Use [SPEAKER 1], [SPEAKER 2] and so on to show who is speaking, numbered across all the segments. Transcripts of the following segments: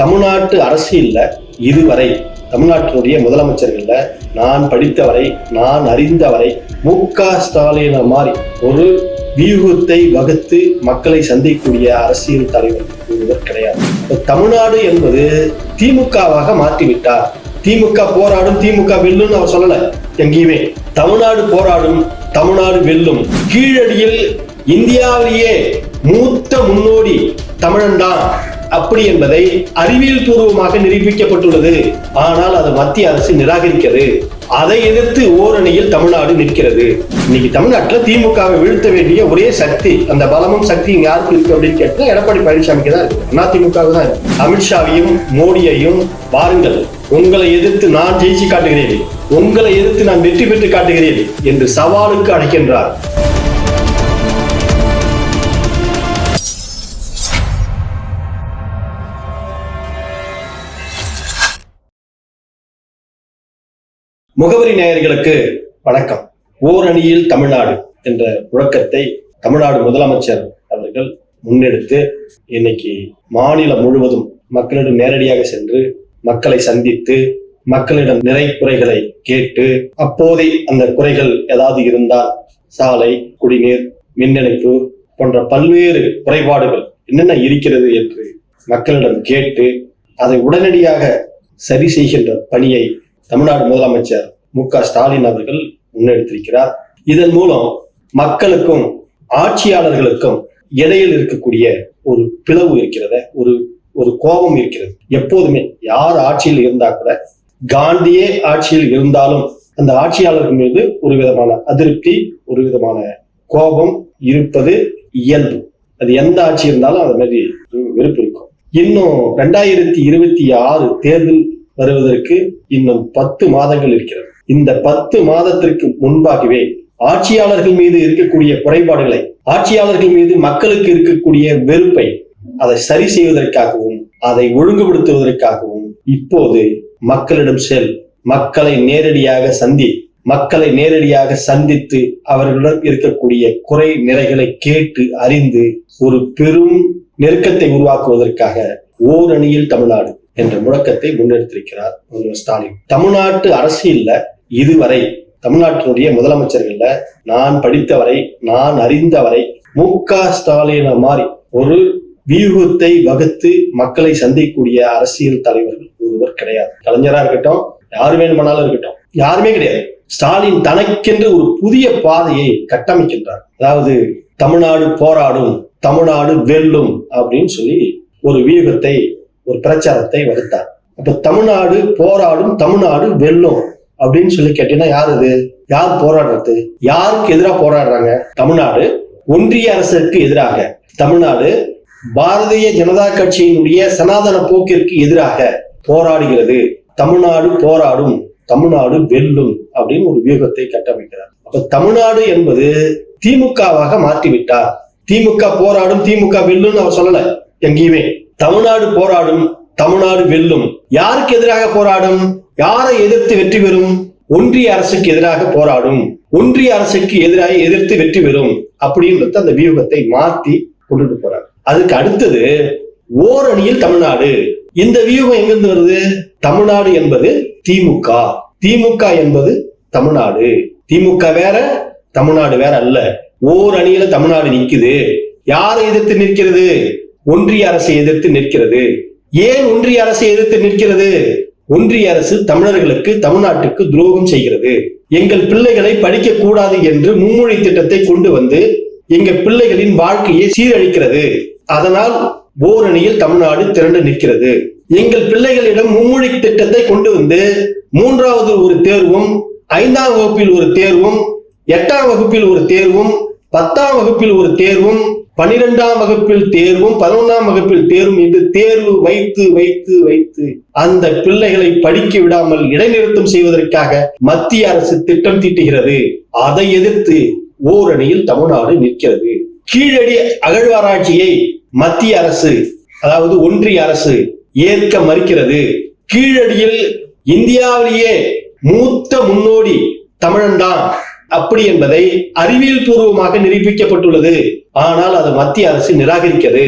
[SPEAKER 1] தமிழ்நாட்டு அரசியல்ல இதுவரை தமிழ்நாட்டினுடைய முதலமைச்சர்கள்ல நான் படித்தவரை நான் அறிந்தவரை மு க ஸ்டாலின மாதிரி ஒரு வியூகத்தை வகுத்து மக்களை சந்திக்கக்கூடிய அரசியல் தலைவர் ஒருவர் கிடையாது. தமிழ்நாடு என்பது திமுகவாக மாற்றிவிட்டார். திமுக போராடும் திமுக வெல்லும்னு அவர் சொல்லல எங்கேயுமே. தமிழ்நாடு போராடும் தமிழ்நாடு வெல்லும். கீழடியில் இந்தியாவிலேயே மூத்த முன்னோடி தமிழன் தான் அப்படி என்பதை அறிவியல் பூர்வமாக நிரூபிக்கப்பட்டுள்ளது. ஆனால் அதை மத்திய அரசு நிராகரிக்கிறது. அதை எதிர்த்து ஓரணியில் தமிழ்நாடு நிற்கிறது. இன்னைக்கு தமிழ்நாட்டில் திமுகவை வீழ்த்த வேண்டிய ஒரே சக்தி அந்த பலமும் சக்தியும் யாருக்கு இருக்கு அப்படின்னு கேட்டா எடப்பாடி பழனிசாமிக்கு தான் இருக்கு. அதிமுக தான் இருக்கு. அமித்ஷாவையும் மோடியையும் பாருங்கள் உங்களை எதிர்த்து நான் ஜெயிச்சு காட்டுகிறேன். உங்களை எதிர்த்து நான் வெற்றி பெற்று காட்டுகிறேன் என்று சவாலுக்கு அழைக்கின்றார். முகவரி நேயர்களுக்கு வணக்கம். ஓரணியில் தமிழ்நாடு என்ற முழக்கத்தை தமிழ்நாடு முதலமைச்சர் அவர்கள் முன்னெடுத்து இன்னைக்கு மாநிலம் முழுவதும் மக்களிடம் நேரடியாக சென்று மக்களை சந்தித்து மக்களிடம் நிறை குறைகளை கேட்டு அப்போதே அந்த குறைகள் ஏதாவது இருந்தால் சாலை குடிநீர் மின் இணைப்பு போன்ற பல்வேறு குறைபாடுகள் என்னென்ன இருக்கிறது என்று மக்களிடம் கேட்டு அதை உடனடியாக சரி செய்கின்ற பணியை தமிழ்நாடு முதலமைச்சர் மு க. ஸ்டாலின் அவர்கள் முன்னெடுத்திருக்கிறார். இதன் மூலம் மக்களுக்கும் ஆட்சியாளர்களுக்கும் இடையில் இருக்கக்கூடிய ஒரு பிளவு இருக்கிறத ஒரு ஒரு கோபம் இருக்கிறது. எப்போதுமே யார் ஆட்சியில் இருந்தா கூட காந்தியே ஆட்சியில் இருந்தாலும் அந்த ஆட்சியாளர்கள் மீது ஒரு விதமான அதிருப்தி ஒரு விதமான கோபம் இருப்பது இயல்பு. அது எந்த ஆட்சி இருந்தாலும் அது மாதிரி வெறுப்பு இருக்கும். இன்னும் ரெண்டாயிரத்தி இருபத்தி ஆறு தேர்தல் வருவதற்கு இன்னும் பத்து மாதங்கள் இருக்கிறது. இந்த பத்து மாதத்திற்கு முன்பாகவே ஆட்சியாளர்கள் மீது இருக்கக்கூடிய குறைபாடுகளை ஆட்சியாளர்கள் மீது மக்களுக்கு இருக்கக்கூடிய வெறுப்பை அதை சரி செய்வதற்காகவும் அதை ஒழுங்குபடுத்துவதற்காகவும் இப்போது மக்களிடம் செல் மக்களை நேரடியாக சந்தி மக்களை நேரடியாக சந்தித்து அவர்களிடம் இருக்கக்கூடிய குறை நிறைகளை கேட்டு அறிந்து ஒரு பெரும் நெருக்கத்தை உருவாக்குவதற்காக ஓரணியில் தமிழ்நாடு என்ற முழக்கத்தை முன்னெடுத்திருக்கிறார் முதல்வர் ஸ்டாலின். தமிழ்நாட்டு அரசியல்ல இதுவரை தமிழ்நாட்டினுடைய முதலமைச்சர்கள்ல நான் படித்தவரை நான் அறிந்தவரை மு க ஸ்டாலின மாதிரி ஒரு வியூகத்தை வகுத்து மக்களை சந்திக்கக்கூடிய அரசியல் தலைவர்கள் ஒருவர் கிடையாது. கலைஞரா இருக்கட்டும் யாரு வேணுமானாலும் இருக்கட்டும். யாருமே கிடையாது. ஸ்டாலின் தனக்கென்று ஒரு புதிய பாதையை கட்டமைக்கின்றார். அதாவது தமிழ்நாடு போராடும் தமிழ்நாடு வெல்லும் அப்படின்னு சொல்லி ஒரு வியூகத்தை ஒரு பிரச்சாரத்தை வகுத்தார். அப்ப தமிழ்நாடு போராடும் தமிழ்நாடு வெல்லும் அப்படின்னு சொல்லி கேட்டீங்கன்னா யார் அது? யார் போராடுறது? யாருக்கு எதிராக போராடுறாங்க? தமிழ்நாடு ஒன்றிய அரசுக்கு எதிராக. தமிழ்நாடு பாரதிய ஜனதா கட்சியினுடைய சனாதன போக்கிற்கு எதிராக போராடுகிறது. தமிழ்நாடு போராடும் தமிழ்நாடு வெல்லும் அப்படின்னு ஒரு வியூகத்தை கட்டமைக்கிறார். அப்ப தமிழ்நாடு என்பது திமுகவாக மாற்றிவிட்டார். திமுக போராடும் திமுக வெல்லும் அவர் சொல்லல எங்கேயுமே. தமிழ்நாடு போராடும் தமிழ்நாடு வெல்லும். யாருக்கு எதிராக போராடும்? யாரை எதிர்த்து வெற்றி பெறும்? ஒன்றிய அரசுக்கு எதிராக போராடும். ஒன்றிய அரசுக்கு எதிராக எதிர்த்து வெற்றி பெறும் அப்படின்றது அந்த வியூகத்தை மாத்தி கொண்டுட்டு போறாங்க. அதுக்கு அடுத்தது ஓரணியில் தமிழ்நாடு. இந்த வியூகம் எங்கிருந்து வருது? தமிழ்நாடு என்பது திமுக. திமுக என்பது தமிழ்நாடு. திமுக வேற தமிழ்நாடு வேற அல்ல. ஓர் அணியில தமிழ்நாடு நிற்குது யாரை எதிர்த்து நிற்கிறது? ஒன்றிய அரசை எதிர்த்து நிற்கிறது. ஏன் ஒன்றிய அரசை எதிர்த்து நிற்கிறது? ஒன்றிய அரசு தமிழர்களுக்கு தமிழ்நாட்டுக்கு துரோகம் செய்கிறது. எங்கள் பிள்ளைகளை படிக்க கூடாது என்று மும்மொழி திட்டத்தை கொண்டு வந்து எங்க பிள்ளைகளின் வாழ்க்கையை சீரழிக்கிறது. அதனால் ஓரணியில் தமிழ்நாடு திரண்டு நிற்கிறது. எங்கள் பிள்ளைகளிடம் மும்மொழி திட்டத்தை கொண்டு வந்து மூன்றாவது ஒரு தேர்வும் ஐந்தாம் வகுப்பில் ஒரு தேர்வும் எட்டாம் வகுப்பில் ஒரு தேர்வும் பத்தாம் வகுப்பில் ஒரு தேர்வும் பனிரெண்டாம் வகுப்பில் தேர்வும் பதினொன்றாம் வகுப்பில் தேர்வும் என்று தேர்வு வைத்து வைத்து வைத்து அந்த பிள்ளைகளை படிக்க விடாமல் இடைநிறுத்தம் செய்வதற்காக மத்திய அரசு திட்டம் தீட்டுகிறது. அதை எதிர்த்து ஓரணியில் தமிழ்நாடு நிற்கிறது. கீழடி அகழ்வாராய்ச்சியை மத்திய அரசு அதாவது ஒன்றிய அரசு ஏற்க மறுக்கிறது. கீழடியில் இந்தியாவிலேயே மூத்த முன்னோடி தமிழன் தான் அப்படி என்பதை அறிவியல் பூர்வமாக நிரூபிக்கப்பட்டுள்ளது. ஆனால் அது மத்திய அரசு நிராகரிக்கிறது.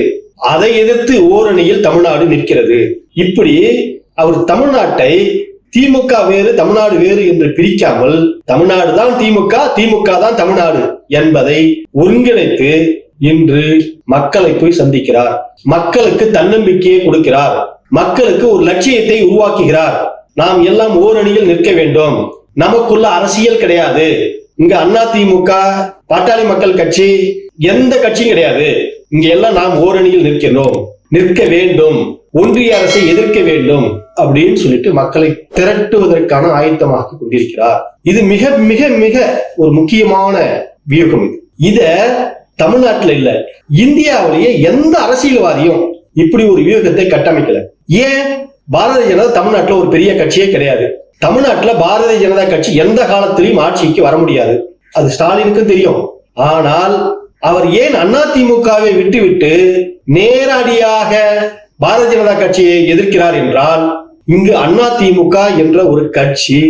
[SPEAKER 1] அதை எதிர்த்து ஓரணியில் தமிழ்நாடு நிற்கிறது. இப்படி அவர் தமிழ்நாட்டை திமுக வேறு தமிழ்நாடு வேறு என்று பிரிக்காமல் தமிழ்நாடு தான் திமுக திமுக தான் தமிழ்நாடு என்பதை ஒருங்கிணைத்து இன்று மக்களை போய் சந்திக்கிறார். மக்களுக்கு தன்னம்பிக்கையை கொடுக்கிறார். மக்களுக்கு ஒரு லட்சியத்தை உருவாக்குகிறார். நாம் எல்லாம் ஓரணியில் நிற்க வேண்டும். நமக்குள்ள அரசியல் கிடையாது. இங்க அண்ணா திமுக பாட்டாளி மக்கள் கட்சி எந்த கட்சியும் கிடையாது. இங்க எல்லாம் நாம் ஓரணியில் நிற்கிறோம் நிற்க வேண்டும். ஒன்றிய அரசை எதிர்க்க வேண்டும் அப்படின்னு சொல்லிட்டு மக்களை திரட்டுவதற்கான ஆயத்தமாக கொண்டிருக்கிறார். இது மிக மிக மிக ஒரு முக்கியமான வியூகம் இது. இத தமிழ்நாட்டுல இல்ல இந்தியாவிலேயே எந்த அரசியல்வாதியும் இப்படி ஒரு வியூகத்தை கட்டமைக்கல. ஏன்? பாரதிய ஜனதா தமிழ்நாட்டுல ஒரு பெரிய கட்சியே கிடையாது. தமிழ்நாட்டில் பாரதிய ஜனதா கட்சி எந்த காலத்திலையும் ஆட்சிக்கு வர முடியாது. அது ஸ்டாலினுக்கு தெரியும். ஆனால் அவர் ஏன் அதிமுகவை விட்டுவிட்டு நேரடியாக பாரதிய ஜனதா கட்சியை எதிர்க்கிறார் என்றால் இங்கு அதிமுக என்ற ஒரு கட்சி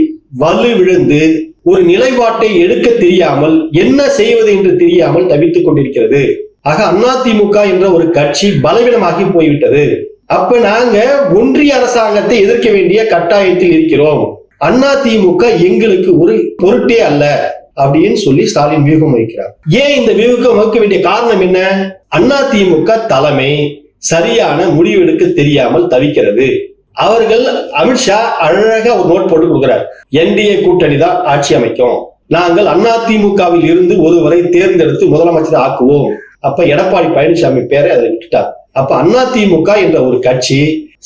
[SPEAKER 1] வலு விழுந்து ஒரு நிலைப்பாட்டை எடுக்க தெரியாமல் என்ன செய்வது என்று தெரியாமல் தவித்துக் கொண்டிருக்கிறது. ஆக அதிமுக என்ற ஒரு கட்சி பலவீனமாகி போய்விட்டது. அப்ப நாங்க ஒன்றிய அரசாங்கத்தை எதிர்க்க வேண்டிய கட்டாயத்தில் இருக்கிறோம். அண்ணா திமுக எங்களுக்கு ஒரு பொருட்டே அல்ல அப்படின்னு சொல்லி ஸ்டாலின் வியூகம் வைக்கிறார். ஏன் இந்த வியூகம் வைக்க வேண்டிய காரணம் என்ன? அண்ணா திமுக தலைமை சரியான முடிவெடுக்க தெரியாமல் தவிக்கிறது. அவர்கள் அமித்ஷா அழகா ஒரு நோட் போட்டு கொடுக்கிறார். என்டிஏ கூட்டணி தான் ஆட்சி அமைக்கும். நாங்கள் அதிமுகவில் இருந்து ஒருவரை தேர்ந்தெடுத்து முதலமைச்சர் ஆக்குவோம். அப்ப எடப்பாடி பழனிசாமி பேரை அதை விட்டுட்டார். அப்ப அதிமுக என்ற ஒரு கட்சி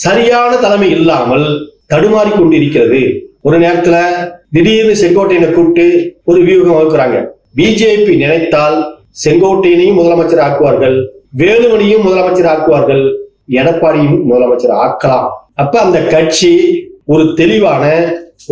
[SPEAKER 1] சரியான தலைமை இல்லாமல் தடுமாறி கொண்டிருக்கிறது. ஒரு நேரத்துல திடீர்னு செங்கோட்டையனை கூப்பிட்டு ஒரு வியூகம் வகுக்கிறாங்க. பிஜேபி நினைத்தால் செங்கோட்டையனையும் முதலமைச்சர் ஆக்குவார்கள் வேலுமணியும் முதலமைச்சர் ஆக்குவார்கள் எடப்பாடியும் முதலமைச்சர் ஆக்கலாம். அப்ப அந்த கட்சி ஒரு தெளிவான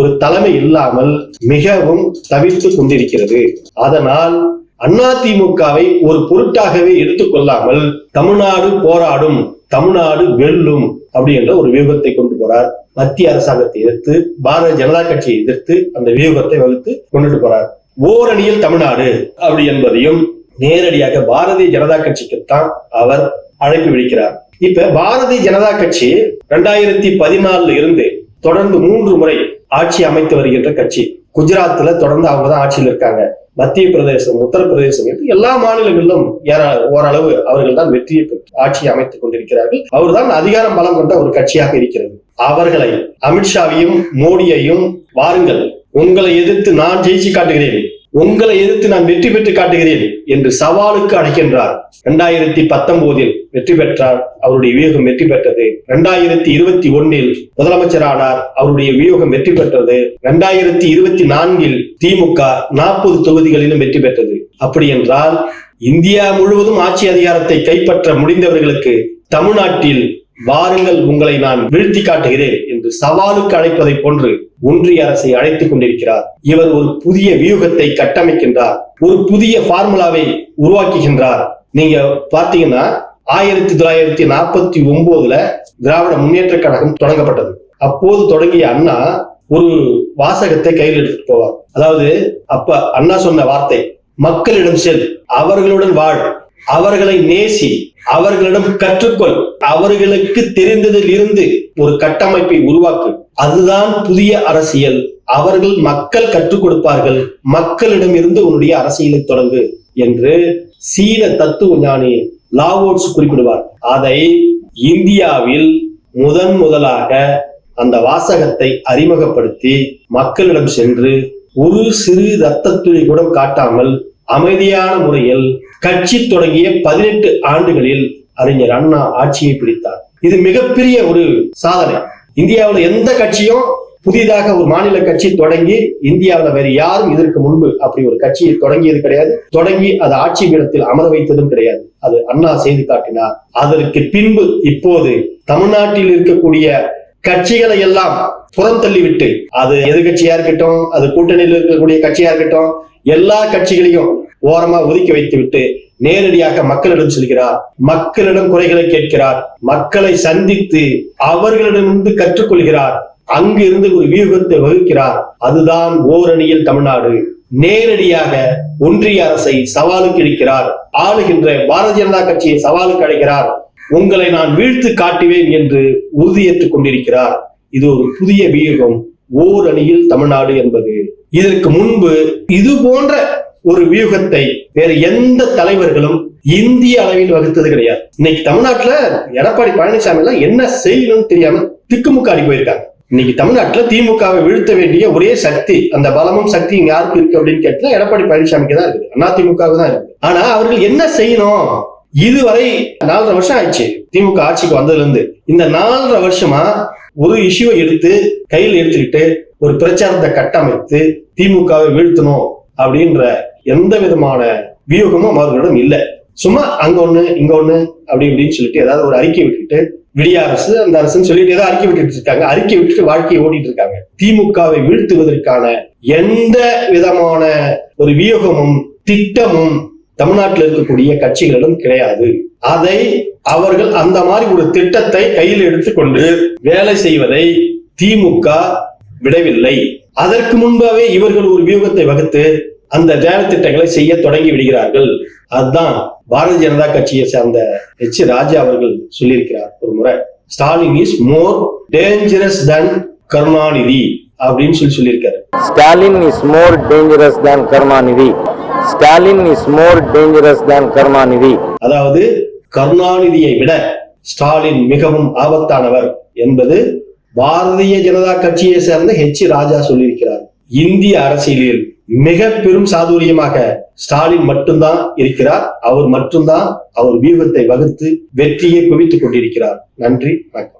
[SPEAKER 1] ஒரு தலைமை இல்லாமல் மிகவும் தவிர்த்து கொண்டிருக்கிறது. அதனால் அதிமுகவை ஒரு பொருட்டாகவே எடுத்துக்கொள்ளாமல் தமிழ்நாடு போராடும் தமிழ்நாடு வெல்லும் அப்படின்ற ஒரு வியூகத்தை கொண்டு போறார். மத்திய அரசாங்கத்தை எதிர்த்து பாரதிய ஜனதா கட்சியை எதிர்த்து அந்த வியூகத்தை வகுத்து கொண்டுட்டு போறார். ஓரணியில் தமிழ்நாடு அப்படி என்பதையும் நேரடியாக பாரதிய ஜனதா கட்சிக்குத்தான் அவர் அழைப்பு விடுக்கிறார். இப்ப பாரதிய ஜனதா கட்சி ரெண்டாயிரத்தி பதினாலுல இருந்து தொடர்ந்து மூன்று முறை ஆட்சி அமைத்து வருகின்ற கட்சி. குஜராத்ல தொடர்ந்து அவங்க தான் ஆட்சியில் இருக்காங்க. மத்திய பிரதேசம் உத்தரப்பிரதேசம் என்று எல்லா மாநிலங்களிலும் ஏற- ஓரளவு அவர்கள் தான் வெற்றியை பெற்று ஆட்சியை அமைத்துக் கொண்டிருக்கிறார்கள். அவர்தான் அதிகாரம் பலம் கொண்ட ஒரு கட்சியாக இருக்கிறது. அவர்களை அமித்ஷாவையும் மோடியையும் வாருங்கள். உங்களை எதிர்த்து நான் ஜெயிச்சு காட்டுகிறேன். உங்களை எதிர்த்து நான் வெற்றி பெற்று காட்டுகிறேன் என்று சவாலுக்கு அழைக்கின்றார். இரண்டாயிரத்தி பத்தொன்பதில் வெற்றி பெற்றார். அவருடைய வியூகம் வெற்றி பெற்றது. இரண்டாயிரத்தி இருபத்தி ஒன்னில் முதலமைச்சரானார். அவருடைய வியூகம் வெற்றி பெற்றது. இரண்டாயிரத்தி இருபத்தி நான்கில் திமுக நாற்பது தொகுதிகளிலும் வெற்றி பெற்றது. அப்படி என்றால் இந்தியா முழுவதும் ஆட்சி அதிகாரத்தை கைப்பற்ற முடிந்தவர்களுக்கு தமிழ்நாட்டில் வாருங்கள் உங்களை நான் வீழ்த்தி காட்டுகிறேன் என்று சவாலுக்கு அழைப்பதை போன்று ஒன்றிய அரசை அழைத்துக் கொண்டிருக்கிறார். இவர் ஒரு புதிய வியூகத்தை கட்டமைக்கின்றார். ஒரு புதிய ஃபார்முலாவை உருவாக்குகின்றார். நீங்க பாத்தீங்கன்னா ஆயிரத்தி தொள்ளாயிரத்தி நாற்பத்தி ஒன்பதுல திராவிட முன்னேற்ற கழகம் தொடங்கப்பட்டது. அப்போது தொடங்கிய அண்ணா ஒரு வாசகத்தை கையில் எடுத்துட்டு போவார். அதாவது அப்ப அண்ணா சொன்ன வார்த்தை மக்களிடம் செல் அவர்களுடன் வாழ். அவர்களை நேசி அவர்களிடம் கற்றுக்கொள். அவர்களுக்கு தெரிந்ததில் இருந்து ஒரு கட்டமைப்பை உருவாக்கு. அதுதான் புதிய அரசியல். அவர்கள் மக்கள் கற்றுக் கொடுப்பார்கள். மக்களிடம் இருந்து உன்னுடைய அரசியலை தொடங்கு என்று சீன தத்துவ ஞானி லாவோட்ஸ் குறிப்பிடுவார். அதை இந்தியாவில் முதன் முதலாக அந்த வாசகத்தை அறிமுகப்படுத்தி மக்களிடம் சென்று ஒரு சிறு ரத்தத்துளி கூட காட்டாமல் அமைதியான முறையில் கட்சி தொடங்கிய பதினெட்டு ஆண்டுகளில் அறிஞர் அண்ணா ஆட்சியை பிடித்தார். இது மிகப்பெரிய ஒரு சாதனை. இந்தியாவில் எந்த கட்சியும் புதிதாக ஒரு மாநில கட்சி தொடங்கி இந்தியாவில் வேற யாரும் இதற்கு முன்பு அப்படி ஒரு கட்சியை தொடங்கியது கிடையாது. தொடங்கி அது ஆட்சி பீடத்தில் அமர வைத்ததும் கிடையாது. அது அண்ணா செய்து காட்டினார். அதற்கு பின்பு இப்போது தமிழ்நாட்டில் இருக்கக்கூடிய கட்சிகளை எல்லாம் புறம் தள்ளிவிட்டு அது எதிர்கட்சியா இருக்கட்டும் அது கூட்டணியில் இருக்கக்கூடிய கட்சியா இருக்கட்டும் எல்லா கட்சிகளையும் ஓரமா ஒதுக்கி வைத்து விட்டு நேரடியாக மக்களிடம் செல்கிறார். மக்களிடம் குறைகளை கேட்கிறார். மக்களை சந்தித்து அவர்களிடமிருந்து கற்றுக்கொள்கிறார். அங்கு இருந்து ஒரு வியூகத்தை வகுக்கிறார். அதுதான் ஓரணியில் தமிழ்நாடு. நேரடியாக ஒன்றிய அரசை சவாலுக்கு இழுக்கிறார். ஆளுகின்ற பாரதிய ஜனதா கட்சியை சவாலுக்கு அழைக்கிறார். உங்களை நான் வீழ்த்து காட்டுவேன் என்று உறுதியேற்றுக் கொண்டிருக்கிறார். இது ஒரு புதிய வியூகம். ஓர் அணியில் தமிழ்நாடு என்பது. இதற்கு முன்பு இது போன்ற ஒரு வியூகத்தை வேறு எந்த தலைவர்களும் இந்திய அளவில் வகுத்தது கிடையாது. இன்னைக்கு தமிழ்நாட்டுல எடப்பாடி பழனிசாமி எல்லாம் என்ன செய்யணும்னு தெரியாம திக்குமுக்காடி போயிருக்காங்க. இன்னைக்கு தமிழ்நாட்டுல திமுகவை வீழ்த்த வேண்டிய ஒரே சக்தி அந்த பலமும் சக்தியும் யாருக்கு இருக்கு அப்படின்னு கேட்டா எடப்பாடி பழனிசாமிக்கு தான் இருக்குது. அதிமுகவுக்கு திமுகவுக்கு தான் இருக்கு ஆனா அவர்கள் என்ன செய்யணும்? இதுவரை நாலரை வருஷம் ஆயிடுச்சு திமுக ஆட்சிக்கு வந்ததுல இருந்து இந்த நாலரை வருஷமா ஒரு இஷ்யூவை எடுத்து கையில் எடுத்துக்கிட்டு ஒரு பிரச்சாரத்தை கட்டமைத்து திமுகவை வீழ்த்தணும் அப்படின்ற எந்த விதமான வியூகமும் அவர்களிடம் இல்லை. சும்மா அங்க ஒண்ணு இங்க ஒண்ணு அப்படி இப்படின்னு சொல்லிட்டு ஏதாவது ஒரு அறிக்கை விட்டுட்டு விடிய அரசு அந்த அரசுன்னு சொல்லிட்டு ஏதாவது அறிக்கை விட்டுட்டு இருக்காங்க. அறிக்கை விட்டுட்டு வாழ்க்கையை ஓட்டிட்டு இருக்காங்க. திமுகவை வீழ்த்துவதற்கான எந்த விதமான ஒரு வியூகமும் திட்டமும் தமிழ்நாட்டில் இருக்கக்கூடிய கட்சிகளிடம் கிடையாது. அதை அவர்கள் அந்த மாதிரி ஒரு திட்டத்தை கையில் எடுத்துக்கொண்டு வேலை செய்வதை திமுக விடவில்லை. அதற்கு முன்பாவே இவர்கள் ஒரு வியூகத்தை வகுத்து அந்த வேலை திட்டங்களை செய்ய தொடங்கி விடுகிறார்கள். அதுதான் பாரதிய ஜனதா கட்சியை சேர்ந்த எச் ராஜா அவர்கள் சொல்லியிருக்கிறார் ஒரு முறை. Stalin is more dangerous than Karunanidhi அப்படின்னு சொல்லி சொல்லியிருக்காரு.
[SPEAKER 2] Stalin is more dangerous than Karmanidhi. Stalin is more dangerous than Karmanidhi.
[SPEAKER 1] அதாவது கருணாநிதியை விட ஸ்டாலின் மிகவும் ஆபத்தானவர் என்பது பாரதிய ஜனதா கட்சியை சேர்ந்த ஹெச் ராஜா சொல்லியிருக்கிறார். இந்திய அரசியலில் மிக பெரும் சாதுரியமாக ஸ்டாலின் மட்டும்தான் இருக்கிறார். அவர் மட்டும்தான் அவர் வியூகத்தை வகுத்து வெற்றியை குவித்துக் கொண்டிருக்கிறார். நன்றி வணக்கம்.